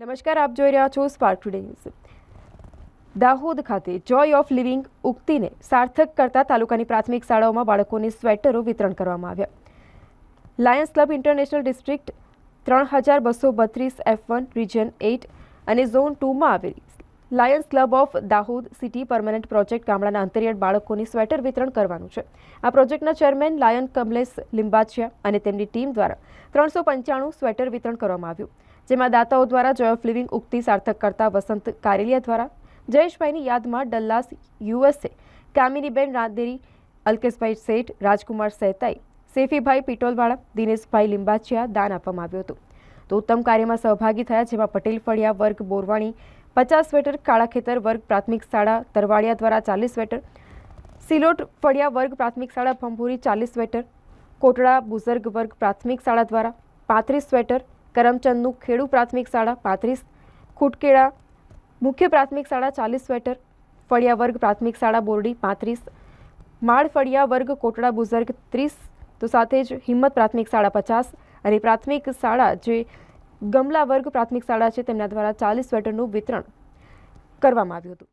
નમસ્કાર, આપ જોઈ રહ્યા છો સ્પાર્ક ટુડે ન્યૂઝ દાહોદ ખાતે જોય ઓફ લિવિંગ ઉક્તિને સાર્થક કરતા તાલુકાની પ્રાથમિક શાળાઓમાં બાળકોને સ્વેટરો વિતરણ કરવામાં આવ્યા. લાયન્સ ક્લબ ઇન્ટરનેશનલ ડિસ્ટ્રિક્ટ ત્રણ હજાર બસો બત્રીસ એફ વન રિજન એઇટ અને ઝોન ટુમાં આવેલી lions club of Dahod city permanent project ગામડાના અંતરિયાળ બાળકોની સ્વેટર વિતરણ કરવાનું છે. આ પ્રોજેક્ટના ચેરમેન લાયન કમલેશ લિંબાચિયા અને તેમની ટીમ દ્વારા ત્રણસો પંચાણું સ્વેટર વિતરણ કરવામાં આવ્યું. જેમાં દાતાઓ દ્વારા જોય ઓફ લિવિંગ ઉક્તિ સાર્થક કરતા વસંત કારેલિયા દ્વારા, જયેશભાઈની યાદમાં ડલ્લાસ યુએસએ કામિનીબેન રાંદેરી, અલ્કેશભાઈ શેઠ, રાજકુમાર સહેતાઈ સેફીભાઈ પિટોલવાળા, દિનેશભાઈ લિંબાચિયા દાન આપવામાં આવ્યું હતું. તો ઉત્તમ કાર્યમાં સહભાગી થયા જેમાં પટેલ ફળિયા, વર્ગ બોરવાણી, પચાસ સ્વેટર, કાળા ખેતર, વર્ગ પ્રાથમિક શાળા, તરવાડિયા દ્વારા ચાલીસ સ્વેટર, સિલોટ ફળિયા, વર્ગ પ્રાથમિક શાળા, ભંભુરી ચાલીસ સ્વેટર, કોટડા બુઝર્ગ વર્ગ પ્રાથમિક શાળા દ્વારા પાંત્રીસ સ્વેટર કરમચંદનું ખેડુ પ્રાથમિક શાળા પાંત્રીસ ખૂટકેળા મુખ્ય પ્રાથમિક શાળા ચાલીસ સ્વેટર, ફળિયા વર્ગ પ્રાથમિક શાળા બોરડી પાંત્રીસ, માળ ફળિયા વર્ગ કોટડા બુઝર્ગ ત્રીસ, તો સાથે જ હિંમત પ્રાથમિક શાળા પચાસ અને પ્રાથમિક શાળા જે ગમલા વર્ગ પ્રાથમિક શાળા છે તેમના દ્વારા ચાલીસ સ્વેટરનું વિતરણ કરવામાં આવ્યું હતું.